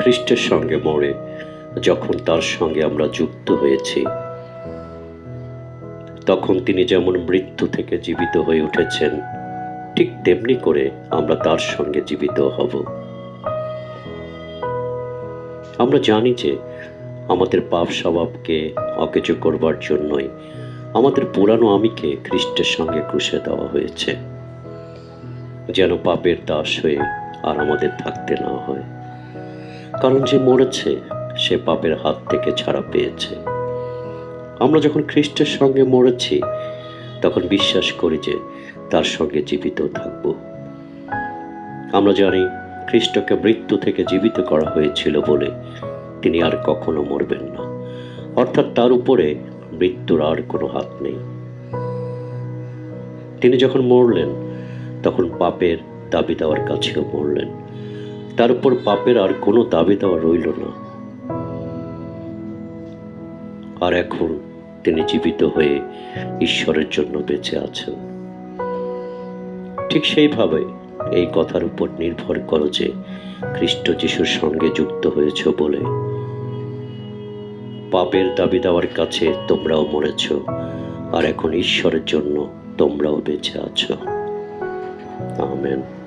খ্রিস্টের সঙ্গে মরে যখন তার সঙ্গে আমরা যুক্ত হয়েছি, তখন তিনি যেমন মৃত্যু থেকে জীবিত হয়ে উঠেছেন, ঠিক তেমনি করে আমরা তার সঙ্গে জীবিত হব। আমরা জানি যে আমাদের পাপ স্বভাবকে অকেজো করবার জন্যই আমাদের পুরানো আমিকে খ্রিস্টের সঙ্গে ক্রুশে দেওয়া হয়েছে, যেন পাপের দাস হয়ে আর আমাদের থাকতে না হয়। কারণ যে মরেছে, সে পাপের হাত থেকে ছাড়া পেয়েছে। আমরা যখন খ্রিস্টের সঙ্গে মরেছি, তখন বিশ্বাস করি যে তার সঙ্গে জীবিত থাকব। আমরা জানি খ্রিস্টকে মৃত্যু থেকে জীবিত করা হয়েছিল বলে তিনি আর কখনো মরবেন না। অর্থাৎ তার উপরে মৃত্যুর আর কোনো হাত নেই। তিনি যখন মরলেন, তখন পাপের দাবি দেওয়ার কাছেও মরলেন। তার উপর পাপের আর কোনো দাবি দেওয়া রইল না। আর এখন তিনি জীবিত হয়ে ঈশ্বরের জন্য বেঁচে আছেন। ঠিক সেইভাবে এই কথার উপর নির্ভর করো যে খ্রিস্ট যিশুর সঙ্গে যুক্ত হয়েছ বলে। পাপের দাবি দেওয়ার কাছে তোমরাও মরেছ, আর এখন ঈশ্বরের জন্য তোমরাও বেঁচে আছো। আমেন।